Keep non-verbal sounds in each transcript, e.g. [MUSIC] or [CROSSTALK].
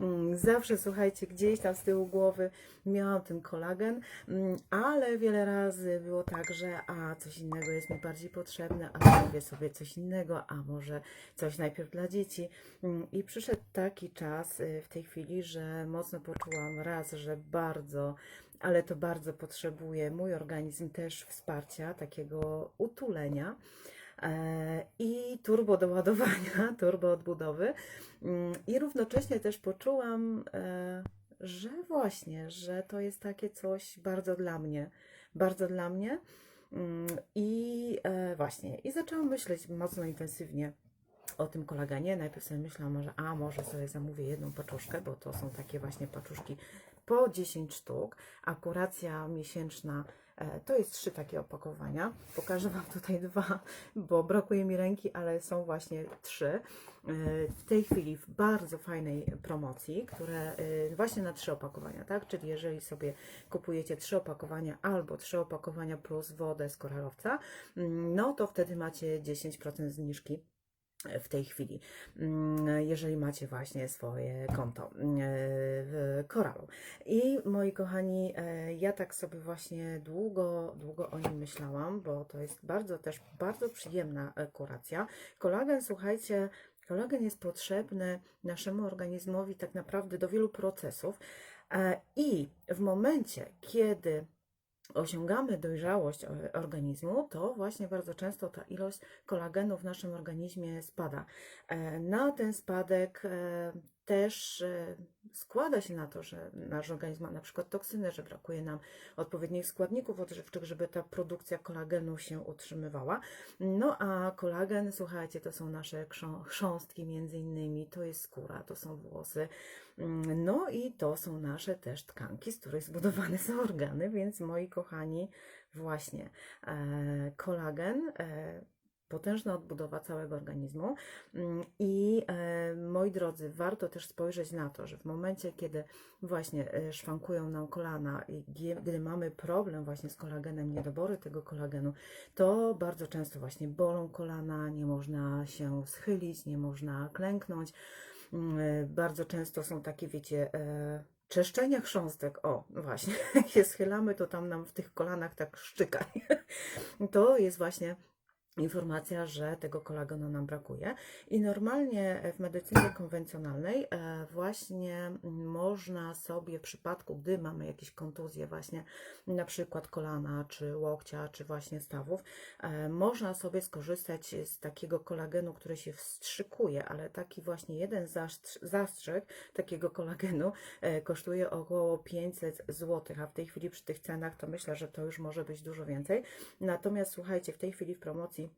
Mm, Zawsze, słuchajcie, gdzieś tam z tyłu głowy miałam ten kolagen, mm, ale wiele razy było tak, że a coś innego jest mi bardziej potrzebne, a zrobię sobie coś innego, a może coś najpierw dla dzieci. Mm, I przyszedł taki czas y, w tej chwili, że mocno poczułam raz, że bardzo, ale to bardzo potrzebuje mój organizm też wsparcia, takiego utulenia i turbo doładowania, [LAUGHS] turbo odbudowy. Mm, I równocześnie też poczułam, e, że właśnie, że to jest takie coś bardzo dla mnie, bardzo dla mnie. Mm, I e, właśnie, i zaczęłam myśleć mocno intensywnie o tym kolagenie. Najpierw sobie myślałam, że a może sobie zamówię jedną paczuszkę, bo to są takie właśnie paczuszki po 10 sztuk, a kuracja miesięczna e, to jest trzy takie opakowania. Pokażę Wam tutaj [LAUGHS] dwa, bo brakuje mi ręki, ale są właśnie trzy. E, W tej chwili w bardzo fajnej promocji, które e, właśnie na trzy opakowania, tak? Czyli jeżeli sobie kupujecie trzy opakowania albo trzy opakowania plus wodę z koralowca, mm, no to wtedy macie 10% zniżki w tej chwili, mm, jeżeli macie właśnie swoje konto mm, w Koralu. I moi kochani, e, ja tak sobie właśnie długo, długo o nim myślałam, bo to jest bardzo też bardzo przyjemna e, kuracja. Kolagen, słuchajcie, kolagen jest potrzebny naszemu organizmowi tak naprawdę do wielu procesów. E, I w momencie, kiedy osiągamy dojrzałość organizmu, to właśnie bardzo często ta ilość kolagenu w naszym organizmie spada. E, Na ten spadek e, też składa się na to, że nasz organizm ma na przykład toksyny, że brakuje nam odpowiednich składników odżywczych, żeby ta produkcja kolagenu się utrzymywała. No a kolagen, słuchajcie, to są nasze chrzą- chrząstki między innymi, to jest skóra, to są włosy, Mm, no i to są nasze też tkanki, z których zbudowane są organy, więc moi kochani, właśnie e, kolagen, e, potężna odbudowa całego organizmu. Mm, I e, moi drodzy, warto też spojrzeć na to, że w momencie, kiedy właśnie e, szwankują nam kolana i gdy mamy problem właśnie z kolagenem, niedobory tego kolagenu, to bardzo często właśnie bolą kolana, nie można się schylić, nie można klęknąć. Mm, e, Bardzo często są takie, wiecie, czeszczenia chrząstek. O, właśnie, [LAUGHS] jak się schylamy, to tam nam w tych kolanach tak szczyka. [LAUGHS] To jest właśnie informacja, że tego kolagenu nam brakuje. I normalnie w medycynie konwencjonalnej e, właśnie można sobie w przypadku, gdy mamy jakieś kontuzje właśnie na przykład kolana, czy łokcia, czy właśnie stawów, e, można sobie skorzystać z takiego kolagenu, który się wstrzykuje, ale taki właśnie jeden zastrz- zastrzyk takiego kolagenu e, kosztuje około 500 zł, a w tej chwili przy tych cenach to myślę, że to już może być dużo więcej. Natomiast słuchajcie, w tej chwili w promocji e,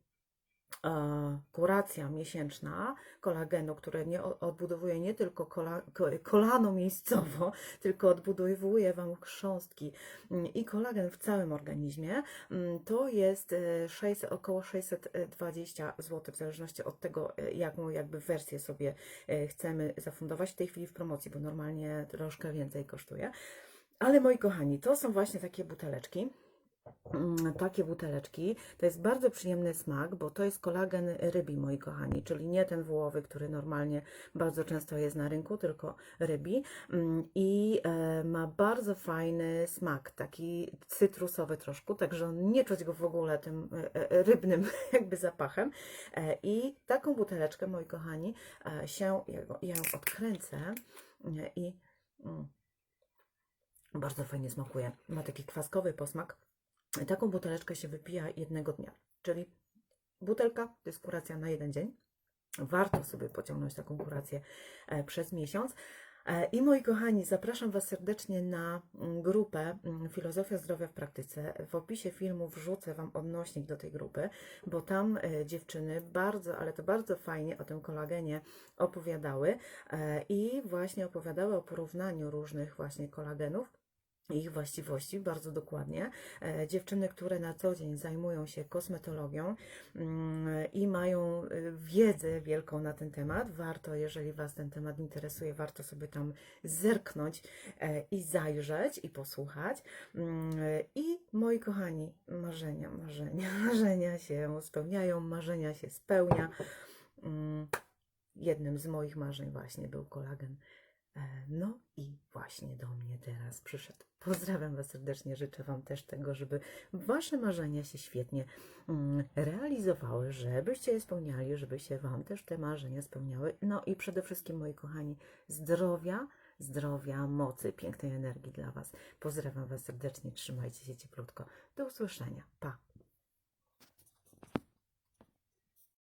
kuracja miesięczna kolagenu, które nie odbudowuje nie tylko kola, ko, kolano miejscowo, [LAUGHS] tylko odbudowuje Wam chrząstki mm, i kolagen w całym organizmie, mm, to jest e, 600, około 620 zł, w zależności od tego, e, jaką jakby wersję sobie e, chcemy zafundować w tej chwili w promocji, bo normalnie troszkę więcej kosztuje. Ale moi kochani, to są właśnie takie buteleczki. Mm, takie buteleczki. To jest bardzo przyjemny smak, bo to jest kolagen rybi, moi kochani, czyli nie ten wołowy, który normalnie bardzo często jest na rynku, tylko rybi. Mm, I e, ma bardzo fajny smak, taki cytrusowy troszkę, także nie czuć go w ogóle tym e, e, rybnym [LAUGHS] jakby zapachem. I taką buteleczkę, moi kochani, się, ja, ją odkręcę i mm, bardzo fajnie smakuje. Ma taki kwaskowy posmak. Taką buteleczkę się wypija jednego dnia, czyli butelka to jest kuracja na jeden dzień. Warto sobie pociągnąć taką kurację e, przez miesiąc. E, I moi kochani, zapraszam Was serdecznie na mm, grupę mm, Filozofia Zdrowia w Praktyce. W opisie filmu wrzucę Wam odnośnik do tej grupy, bo tam e, dziewczyny bardzo, ale to bardzo fajnie o tym kolagenie opowiadały i właśnie opowiadały o porównaniu różnych właśnie kolagenów ich właściwości bardzo dokładnie. E, Dziewczyny, które na co dzień zajmują się kosmetologią mm, i mają y, wiedzę wielką na ten temat, warto, jeżeli Was ten temat interesuje, warto sobie tam zerknąć e, i zajrzeć i posłuchać. Mm, I moi kochani, marzenia, marzenia, [LAUGHS] marzenia się spełniają, marzenia się spełnia. Mm, Jednym z moich marzeń właśnie był kolagen E, No i właśnie do mnie teraz przyszedł. Pozdrawiam Was serdecznie, życzę Wam też tego, żeby Wasze marzenia się świetnie mm, realizowały, żebyście je spełniali, żeby się Wam też te marzenia spełniały. No i przede wszystkim, moi kochani, zdrowia, zdrowia, mocy, pięknej energii dla Was. Pozdrawiam Was serdecznie, trzymajcie się cieplutko. Do usłyszenia. Pa!